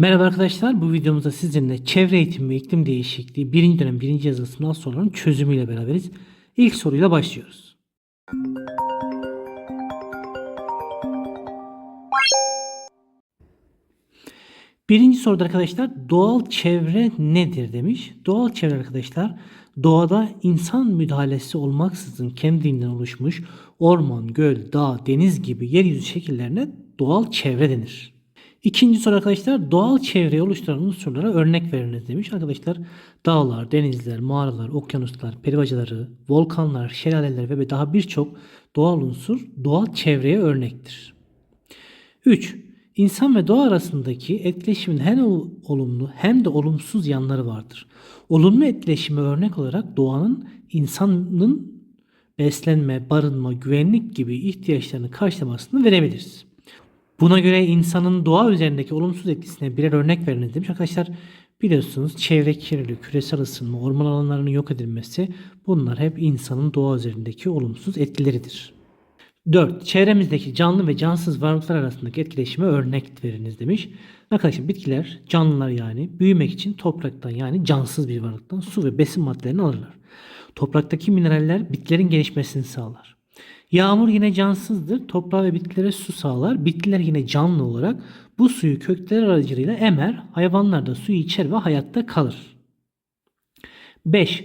Merhaba arkadaşlar, bu videomuzda sizinle çevre eğitimi ve iklim değişikliği birinci dönem birinci yazılı sınav sorularının çözümüyle beraberiz. İlk soruyla başlıyoruz. Birinci soruda arkadaşlar doğal çevre nedir demiş. Doğal çevre arkadaşlar doğada insan müdahalesi olmaksızın kendinden oluşmuş orman, göl, dağ, deniz gibi yeryüzü şekillerine doğal çevre denir. İkinci soru arkadaşlar doğal çevreyi oluşturan unsurlara örnek veriniz demiş. Arkadaşlar dağlar, denizler, mağaralar, okyanuslar, peribacaları, volkanlar, şelaleler ve daha birçok doğal unsur doğal çevreye örnektir. 3. İnsan ve doğa arasındaki etkileşimin hem ol- olumlu hem de olumsuz yanları vardır. Olumlu etkileşime örnek olarak doğanın insanın beslenme, barınma, güvenlik gibi ihtiyaçlarını karşılamasını verebiliriz. Buna göre insanın doğa üzerindeki olumsuz etkisine birer örnek veriniz demiş. Arkadaşlar biliyorsunuz çevre kirliliği, küresel ısınma, orman alanlarının yok edilmesi bunlar hep insanın doğa üzerindeki olumsuz etkileridir. 4. Çevremizdeki canlı ve cansız varlıklar arasındaki etkileşime örnek veriniz demiş. Arkadaşlar bitkiler, canlılar yani büyümek için topraktan yani cansız bir varlıktan su ve besin maddelerini alırlar. Topraktaki mineraller bitkilerin gelişmesini sağlar. Yağmur yine cansızdır. Toprağa ve bitkilere su sağlar. Bitkiler yine canlı olarak bu suyu kökler aracılığıyla emer. Hayvanlar da suyu içer ve hayatta kalır. 5.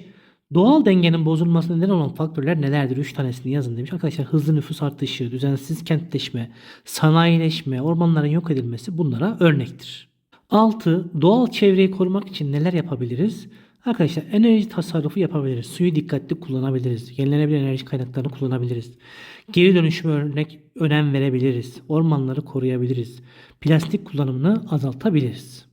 Doğal dengenin bozulmasına neden olan faktörler nelerdir? 3 tanesini yazın demiş. Arkadaşlar hızlı nüfus artışı, düzensiz kentleşme, sanayileşme, ormanların yok edilmesi bunlara örnektir. 6. Doğal çevreyi korumak için neler yapabiliriz? Arkadaşlar enerji tasarrufu yapabiliriz. Suyu dikkatli kullanabiliriz. Yenilenebilir enerji kaynaklarını kullanabiliriz. Geri dönüşüme örnek önem verebiliriz. Ormanları koruyabiliriz. Plastik kullanımını azaltabiliriz.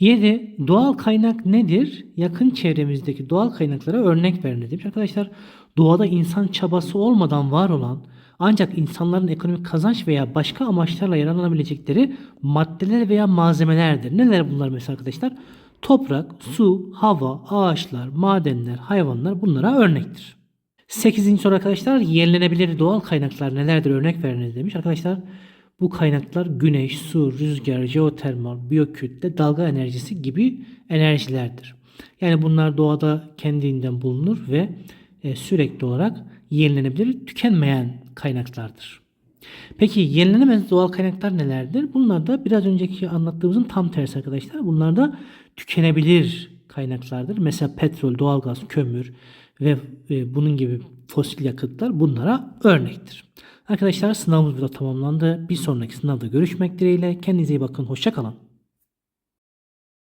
7. Doğal kaynak nedir? Yakın çevremizdeki doğal kaynaklara örnek verin demiş. Arkadaşlar doğada insan çabası olmadan var olan ancak insanların ekonomik kazanç veya başka amaçlarla yararlanabilecekleri maddeler veya malzemelerdir. Neler bunlar mesela arkadaşlar? Toprak, su, hava, ağaçlar, madenler, hayvanlar bunlara örnektir. 8. soru arkadaşlar yenilenebilir doğal kaynaklar nelerdir örnek veriniz demiş. Arkadaşlar bu kaynaklar güneş, su, rüzgar, jeotermal, biyokütle, dalga enerjisi gibi enerjilerdir. Yani bunlar doğada kendinden bulunur ve e, sürekli olarak yenilenebilir, tükenmeyen kaynaklardır. Peki yenilenemez doğal kaynaklar nelerdir? Bunlar da biraz önceki anlattığımızın tam tersi arkadaşlar. Bunlar da tükenebilir kaynaklardır. Mesela petrol, doğalgaz, kömür ve e, bunun gibi fosil yakıtlar bunlara örnektir. Arkadaşlar sınavımız burada tamamlandı. Bir sonraki sınavda görüşmek dileğiyle. Kendinize iyi bakın. Hoşçakalın.